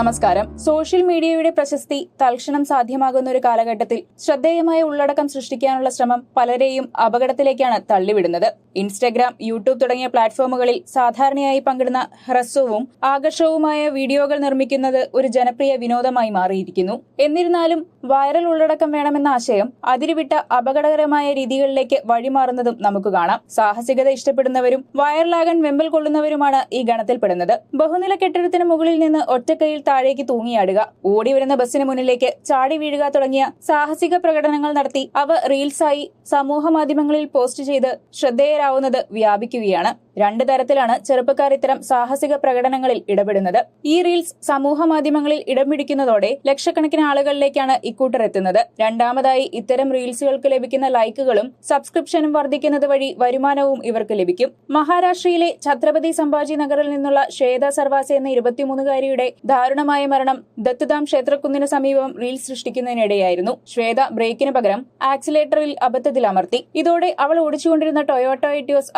നമസ്കാരം. സോഷ്യൽ മീഡിയയുടെ പ്രശസ്തി തൽക്ഷണം സാധ്യമാകുന്ന ഒരു കാലഘട്ടത്തിൽ ശ്രദ്ധേയമായ ഉള്ളടക്കം സൃഷ്ടിക്കാനുള്ള ശ്രമം പലരെയും അപകടത്തിലേക്കാണ് തള്ളിവിടുന്നത്. ഇൻസ്റ്റഗ്രാം യൂട്യൂബ് തുടങ്ങിയ പ്ലാറ്റ്ഫോമുകളിൽ സാധാരണയായി പങ്കിടുന്ന ഹ്രസ്വവും ആകർഷവുമായ വീഡിയോകൾ നിർമ്മിക്കുന്നത് ഒരു ജനപ്രിയ വിനോദമായി മാറിയിരിക്കുന്നു. എന്നിരുന്നാലും വൈറൽ ഉള്ളടക്കം വേണമെന്ന ആശയം അതിരുവിട്ട അപകടകരമായ രീതികളിലേക്ക് വഴിമാറുന്നതും നമുക്ക് കാണാം. സാഹസികത ഇഷ്ടപ്പെടുന്നവരും വൈറലാകാൻ വെമ്പൽ കൊള്ളുന്നവരുമാണ് ഈ ഗണത്തിൽപ്പെടുന്നത്. ബഹുനില കെട്ടിടത്തിന് മുകളിൽ നിന്ന് ഒറ്റക്കൈയിൽ താഴേക്ക് തൂങ്ങിയാടുക. ഓടി വരുന്ന ബസ്സിന് മുന്നിലേക്ക് ചാടി വീഴുക തുടങ്ങിയ സാഹസിക പ്രകടനങ്ങൾ നടത്തി അവ റീൽസായി സമൂഹ മാധ്യമങ്ങളിൽ പോസ്റ്റ് ചെയ്ത് ശ്രദ്ധേയരാവുന്നത് വ്യാപിക്കുകയാണ്. രണ്ട് തരത്തിലാണ് ചെറുപ്പക്കാർ ഇത്തരം സാഹസിക പ്രകടനങ്ങളിൽ ഇടപെടുന്നത്. ഈ റീൽസ് സമൂഹ മാധ്യമങ്ങളിൽ ഇടം പിടിക്കുന്നതോടെ ലക്ഷക്കണക്കിന് ആളുകളിലേക്കാണ് ഇക്കൂട്ടർ എത്തുന്നത്. രണ്ടാമതായി ഇത്തരം റീൽസുകൾക്ക് ലഭിക്കുന്ന ലൈക്കുകളും സബ്സ്ക്രിപ്ഷനും വർദ്ധിക്കുന്നത് വഴി വരുമാനവും ഇവർക്ക് ലഭിക്കും. മഹാരാഷ്ട്രയിലെ ഛത്രപതി സംഭാജി നഗറിൽ നിന്നുള്ള ശ്വേത സർവാസി എന്ന ഇരുപത്തിമൂന്നുകാരിയുടെ ദാരുണമായ മരണം ദത്തുദാം ക്ഷേത്രക്കുന്നിന് സമീപം റീൽസ് സൃഷ്ടിക്കുന്നതിനിടെയായിരുന്നു. ശ്വേത ബ്രേക്കിന് പകരം ആക്സിലേറ്ററിൽ അബദ്ധത്തിൽ അമർത്തി ഇതോടെ അവൾ ഓടിച്ചുകൊണ്ടിരുന്ന ടൊയോട്ടോ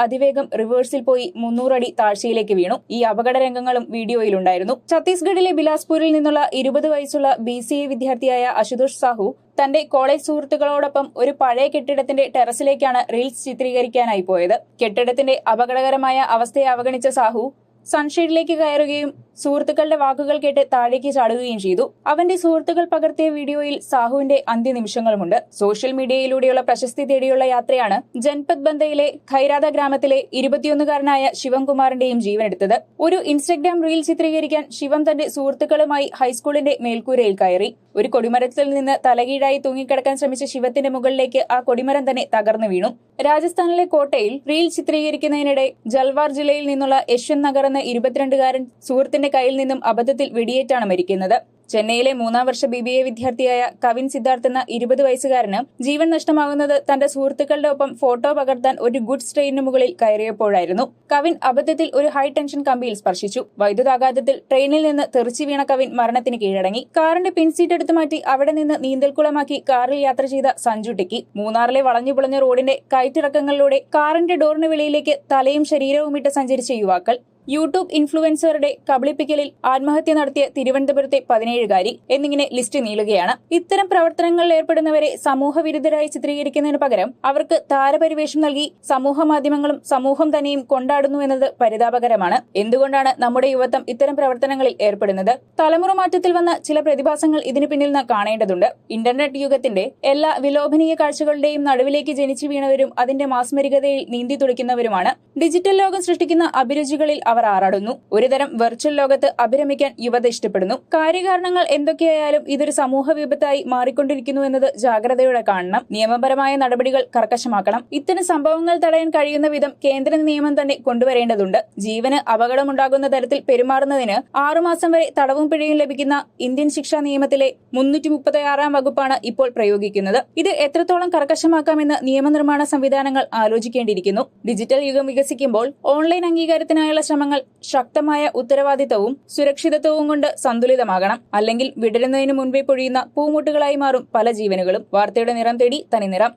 അതിവേഗം റിവേഴ്സിൽ പോയി മുന്നൂറടി താഴ്ചയിലേക്ക് വീണു. ഈ അപകട രംഗങ്ങളും വീഡിയോയിലുണ്ടായിരുന്നു ഛത്തീസ്ഗഡിലെ ബിലാസ്പൂരിൽ നിന്നുള്ള ഇരുപത് വയസ്സുള്ള ബി സി എ വിദ്യാർത്ഥിയായ അശുതോഷ് സാഹു തന്റെ കോളേജ് സുഹൃത്തുക്കളോടൊപ്പം ഒരു പഴയ കെട്ടിടത്തിന്റെ ടെറസിലേക്കാണ് റീൽസ് ചിത്രീകരിക്കാനായി പോയത്. കെട്ടിടത്തിന്റെ അപകടകരമായ അവസ്ഥയെ അവഗണിച്ച സാഹു സൺഷെയ്ഡിലേക്ക് കയറുകയും സുഹൃത്തുക്കളുടെ വാക്കുകൾ കേട്ട് താഴേക്ക് ചാടുകയും ചെയ്തു. അവന്റെ സുഹൃത്തുക്കൾ പകർത്തിയ വീഡിയോയിൽ സാഹുവിന്റെ അന്ത്യനിമിഷങ്ങളുമുണ്ട്. സോഷ്യൽ മീഡിയയിലൂടെയുള്ള പ്രശസ്തി തേടിയുള്ള യാത്രയാണ് ജൻപത് ബന്ധയിലെ ഖൈരാത ഗ്രാമത്തിലെ ഇരുപത്തിയൊന്നുകാരനായ ശിവംകുമാറിന്റെയും ജീവനെടുത്തത്. ഒരു ഇൻസ്റ്റഗ്രാം റീൽ ചിത്രീകരിക്കാൻ ശിവം തന്റെ സുഹൃത്തുക്കളുമായി ഹൈസ്കൂളിന്റെ മേൽക്കൂരയിൽ കയറി. ഒരു കൊടിമരത്തിൽ നിന്ന് തലകീഴായി തൂങ്ങിക്കിടക്കാൻ ശ്രമിച്ച ശിവത്തിന്റെ മുകളിലേക്ക് ആ കൊടിമരം തന്നെ തകർന്നു വീണു. രാജസ്ഥാനിലെ കോട്ടയിൽ റീൽ ചിത്രീകരിക്കുന്നതിനിടെ ജൽവാർ ജില്ലയിൽ നിന്നുള്ള യശ്വന്ത് നഗർ എന്ന ഇരുപത്തിരണ്ടുകാരൻ സുഹൃത്തിന്റെ കയ്യിൽ നിന്നും അബദ്ധത്തിൽ വെടിയേറ്റാണ് മരിക്കുന്നത്. ചെന്നൈയിലെ മൂന്നാം വർഷ ബി ബി എ വിദ്യാർത്ഥിയായ കവിൻ സിദ്ധാർത്ഥ് എന്ന ഇരുപത് വയസ്സുകാരന് ജീവൻ നഷ്ടമാകുന്നത് തന്റെ സുഹൃത്തുക്കളുടെ ഒപ്പം ഫോട്ടോ പകർത്താൻ ഒരു ഗുഡ്സ് ട്രെയിനിന് മുകളിൽ കയറിയപ്പോഴായിരുന്നു. കവിൻ അബദ്ധത്തിൽ ഒരു ഹൈ ടെൻഷൻ കമ്പിയിൽ സ്പർശിച്ചു. വൈദ്യുതാഘാതത്തിൽ ട്രെയിനിൽ നിന്ന് തെറിച്ചു വീണ കവിൻ മരണത്തിന് കീഴടങ്ങി. കാറിന്റെ പിൻസീറ്റ് എടുത്തു മാറ്റി അവിടെ നിന്ന് നീന്തൽക്കുളമാക്കി കാറിൽ യാത്ര ചെയ്ത സഞ്ജു ടിക്കി. മൂന്നാറിലെ വളഞ്ഞു പുളഞ്ഞ റോഡിന്റെ കയറ്റിറക്കങ്ങളിലൂടെ കാറിന്റെ ഡോറിന് വെളിയിലേക്ക് തലയും ശരീരവും ഇട്ട് സഞ്ചരിച്ച യുവാക്കൾ. യൂട്യൂബ് ഇൻഫ്ലുവൻസറുടെ കബളിപ്പിക്കലിൽ ആത്മഹത്യ നടത്തിയ തിരുവനന്തപുരത്തെ പതിനേഴുകാരി എന്നിങ്ങനെ ലിസ്റ്റ് നീളുകയാണ്. ഇത്തരം പ്രവർത്തനങ്ങളിൽ ഏർപ്പെടുന്നവരെ സമൂഹവിരുദ്ധരായി ചിത്രീകരിക്കുന്നതിന് പകരം അവർക്ക് താരപരിവേഷം നൽകി സമൂഹ മാധ്യമങ്ങളും സമൂഹം തന്നെയും കൊണ്ടാടുന്നു എന്നത് പരിതാപകരമാണ്. എന്തുകൊണ്ടാണ് നമ്മുടെ യുവത്വം ഇത്തരം പ്രവർത്തനങ്ങളിൽ ഏർപ്പെടുന്നത്? തലമുറ മാറ്റത്തിൽ വന്ന ചില പ്രതിഭാസങ്ങൾ ഇതിനു പിന്നിൽ നിന്ന് കാണേണ്ടതുണ്ട്. ഇന്റർനെറ്റ് യുഗത്തിന്റെ എല്ലാ വിലോഭനീയ കാഴ്ചകളുടെയും നടുവിലേക്ക് ജനിച്ചു വീണവരും അതിന്റെ മാസ്മരികതയിൽ നീന്തി തുടിക്കുന്നവരുമാണ്. ഡിജിറ്റൽ ലോകം സൃഷ്ടിക്കുന്ന അഭിരുചികളിൽ അവർ ആറാടുന്നു ഒരുതരം വെർച്വൽ ലോകത്ത് അഭിരമിക്കാൻ യുവത ഇഷ്ടപ്പെടുന്നു. കാര്യകാരണങ്ങൾ എന്തൊക്കെയായാലും ഇതൊരു സമൂഹ വിപത്തായി മാറിക്കൊണ്ടിരിക്കുന്നു എന്നത് ജാഗ്രതയോടെ കാണണം. നിയമപരമായ നടപടികൾ കർക്കശമാക്കണം. ഇത്തരം സംഭവങ്ങൾ തടയാൻ കഴിയുന്ന വിധം കേന്ദ്ര നിയമം തന്നെ കൊണ്ടുവരേണ്ടതുണ്ട്. ജീവന് അപകടമുണ്ടാകുന്ന തരത്തിൽ പെരുമാറുന്നതിന് ആറുമാസം വരെ തടവും പിഴയും ലഭിക്കുന്ന ഇന്ത്യൻ ശിക്ഷാ നിയമത്തിലെ മുന്നൂറ്റി മുപ്പത്തിയാറാം വകുപ്പാണ് ഇപ്പോൾ പ്രയോഗിക്കുന്നത്. ഇത് എത്രത്തോളം കർക്കശമാക്കാമെന്ന് നിയമനിർമ്മാണ സംവിധാനങ്ങൾ ആലോചിക്കേണ്ടിയിരിക്കുന്നു. ഡിജിറ്റൽ യുഗം വികസിക്കുമ്പോൾ ഓൺലൈൻ അംഗീകാരത്തിനായുള്ള ശ്രമങ്ങൾ ശക്തമായ ഉത്തരവാദിത്തവും സുരക്ഷിതത്വവും കൊണ്ട് സന്തുലിതമാകണം. അല്ലെങ്കിൽ വിടരുന്നതിന് മുൻപേ പൊഴിയുന്ന പൂമുട്ടുകളായി മാറും പല ജീവനുകളും. വാർത്തയുടെ നിറം തേടി തനി നിറം